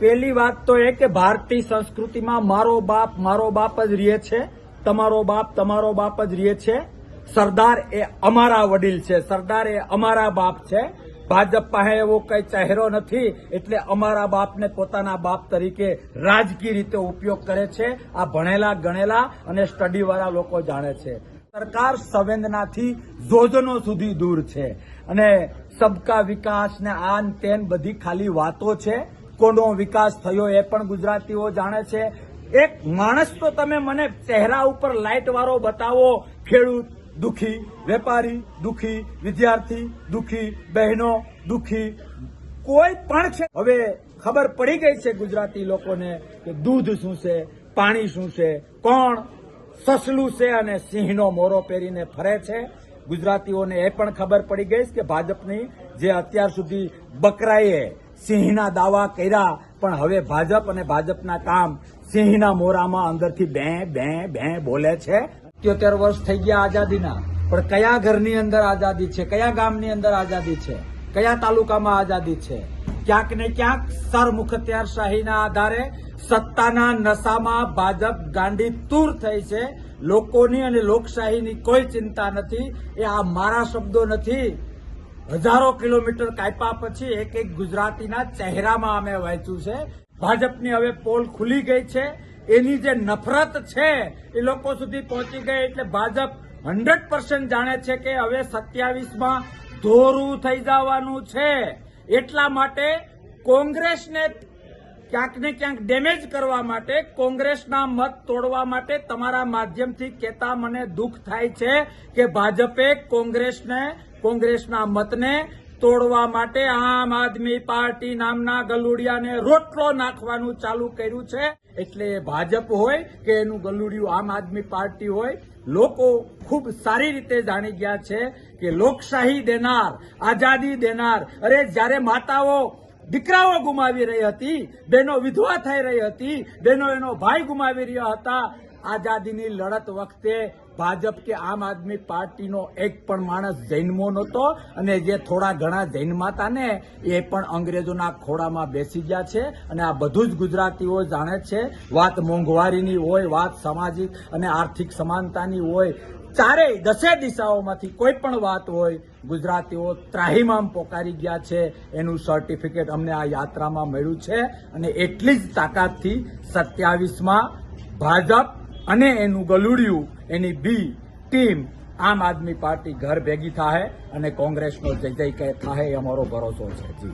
પહેલી વાત તો એ કે ભારતીય સંસ્કૃતિમાં મારો બાપ મારો બાપ જ રહે છે, તમારો બાપ તમારો બાપ જ રહે છે. સરદાર એ અમારા વડીલ છે, સરદાર એ અમારા બાપ છે. ભાજપ પાસે એવો કઈ ચહેરો નથી, એટલે અમારા બાપને પોતાના બાપ તરીકે રાજકીય રીતે ઉપયોગ કરે છે. આ ભણેલા, ગણેલા અને સ્ટડીવાળા લોકો જાણે છે. સરકાર સંવેદનાથી યોજનો સુધી દૂર છે. અને સબકા વિકાસ ને આન તેન બધી ખાલી વાતો છે. કોનો વિકાસ થયો એ પણ ગુજરાતીઓ જાણે છે. એક માણસ તો તમે મને ચહેરા ઉપર લાઇટ વાળો બતાવો, ખેડૂત, દુખી, વેપારી, દુખી, વિદ્યાર્થી, દુખી, બહેનો, દુખી, કોઈ પણ છે. હવે ખબર પડી ગઈ છે ગુજરાતી લોકોને કે દૂધ શું છે, પાણી શું છે, કોણ સસલું છે અને સિંહનો મોરો પહેરીને ફરે છે. ગુજરાતીઓને એ પણ ખબર પડી ગઈ કે ભાજપની જે અત્યાર સુધી બકરાએ સિંહના દાવા કર્યા. પણ હવે ભાજપ અને ભાજપના કામ સિંહના મોરામાં અંદરથી બે બે બે બોલે છે. અત્યોતેર વર્ષ થઈ ગયા આઝાદીના. પણ કયા ઘરની અંદર આઝાદી છે? કયા ગામની અંદર આઝાદી છે? કયા તાલુકામાં આઝાદી છે? ક્યાંક ને ક્યાંક સરમુખત્યારશાહીના આધારે સત્તાના નશામાં ભાજપ ગાંડી તૂર થઈ છે. લોકોની અને લોકશાહીની કોઈ ચિંતા નથી. એ આ મારા શબ્દો નથી. હજારો કિલોમીટર કાપ્યા પછી એક એક ગુજરાતીના ચહેરામાં અમે વાંચ્યું છે. ભાજપની હવે પોલ ખુલી ગઈ છે. એની જે નફરત છે, એ લોકો સુધી પહોંચી ગઈ એટલે ભાજપ હંડ્રેડ પર્સન્ટ જાણે છે કે હવે સત્યાવીસમાં ધોરું થઈ જવાનું છે. એટલા માટે કોંગ્રેસને ક્યાંક ને ક્યાંક ડેમેજ કરવા માટે કોંગ્રેસના મત તોડવા માટે તમારા માધ્યમથી કહેતા મને દુઃખ થાય છે કે ભાજપે કોંગ્રેસને, કોંગ્રેસના મતને તોડવા માટે આમ આદમી પાર્ટી નામના ગલુડિયાને રોટલો નાખવાનું ચાલુ કર્યું છે. એટલે ભાજપ હોય કે એનું ગલુડિયું આમ આદમી પાર્ટી હોય, લોકો ખૂબ સારી રીતે જાણી ગયા છે કે લોકશાહી દેનાર, આઝાદી દેનાર. અરે જ્યારે માતાઓ દીકરાઓ ગુમાવી રહી હતી બહેનો વિધવા થઈ રહી હતી બહેનો એનો ભાઈ ગુમાવી રહ્યા હતા. આઝાદીની લડત વખતે ભાજપ કે આમ આદમી પાર્ટીનો એક પણ માણસ જૈનમો નહોતો અને જે થોડા ઘણા જૈન માતાને એ પણ અંગ્રેજોના ખોળામાં બેસી ગયા છે અને આ બધું જ ગુજરાતીઓ જાણે છે. વાત મોંઘવારીની હોય, વાત સામાજિક અને આર્થિક સમાનતાની હોય ચારેય દસે દિશાઓમાંથી કોઈ પણ વાત હોય, ગુજરાતીઓ ત્રાહીમામ પોકારી ગયા છે. એનું સર્ટિફિકેટ અમને આ યાત્રામાં મળ્યું છે અને એટલી જ તાકાતથી સત્યાવીસમાં ભાજપ અને એનું ગલુડિયું, એની બી ટીમ આમ આદમી પાર્ટી ઘર ભેગી થાય અને કોંગ્રેસનો જય જય કહે થાય એ અમારો ભરોસો છે. જી.